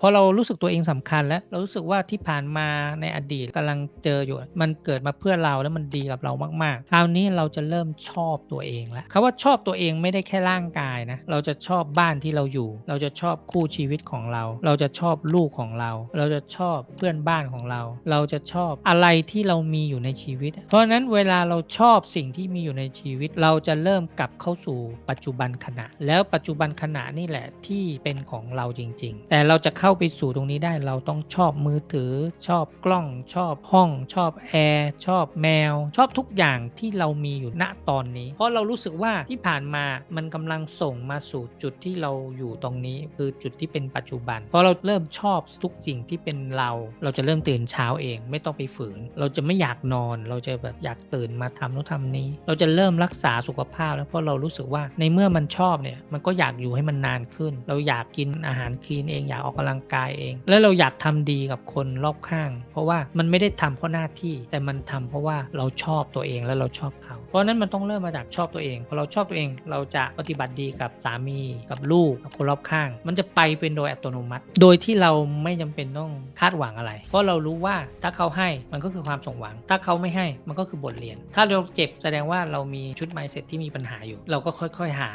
พอเรารู้สึกตัวเองสำคัญแล้วเรารู้สึกว่าที่ผ่านมาในอดีตกำลังเจออยู่ มันเกิดมาเพื่อเราแล้วมันดีกับเรามากๆคราวนี้เราจะเริ่มชอบตัวเองแล้วคำว่าชอบตัวเองไม่ได้แค่ร่างกายนะเราจะชอบบ้านที่เราอยู่ เราจะชอบคู่ชีวิตของเรา เราจะชอบลูกของเรา เราจะชอบเพื่อนบ้านของเรา เราจะชอบอะไรที่เรามีอยู่ในชีวิต เพราะฉะนั้นเวลาเราชอบสิ่งที่มีอยู่ในชีวิต เราจะเริ่มกลับเข้าสู่ปัจจุบันขณะ แล้วปัจจุบันขณะนี่แหละที่เป็นของเราจริง ๆ แต่เราจะเข้าาไปสู่ตรงนี้ได้เราต้องชอบมือถือ ชอบกล้อง ชอบห้อง ชอบแอร์ชอบแมว ชอบทุกอย่างที่เรามีอยู่ณตอนนี้ เพราะเรารู้สึกว่าที่ผ่านมามันกำลังส่งมาสู่จุดที่เราอยู่ตรงนี้ คือจุดที่เป็นปัจจุบันพอเราเริ่มชอบทุกสิ่งที่เป็นเรา เราจะเริ่มตื่นเช้าเอง ไม่ต้องไปฝืน เราจะไม่อยากนอน เราจะแบบอยากตื่นมาทำโน้นทำนี้ เราจะเริ่มรักษาสุขภาพ แล้วเพราะเรารู้สึกว่าในเมื่อมันชอบเนี่ยมันก็อยากอยู่ให้มันนานขึ้น เราอยากกินอาหารคลีนเองอยากออกกำลังกายเอง แล้วเราอยากทำดีกับคนรอบข้าง เพราะว่ามันไม่ได้ทำเพราะหน้าที่ แต่มันทำเพราะว่าเราชอบตัวเองแล้วเราชอบเขา เพราะนั้นมันต้องเริ่มมาจากชอบตัวเองพอเราชอบตัวเองเราจะปฏิบัติดีกับสามีกับลูกกับคนรอบข้าง มันจะไปเป็นโดยอัตโนมัติ โดยที่เราไม่จำเป็นต้องคาดหวังอะไร เพราะเรารู้ว่าถ้าเขาให้มันก็คือความสมหวัง ถ้าเขาไม่ให้มันก็คือบทเรียน ถ้าเราเจ็บแสดงว่าเรามีชุด mindset ที่มีปัญหาอยู่ เราก็ค่อย ๆ หา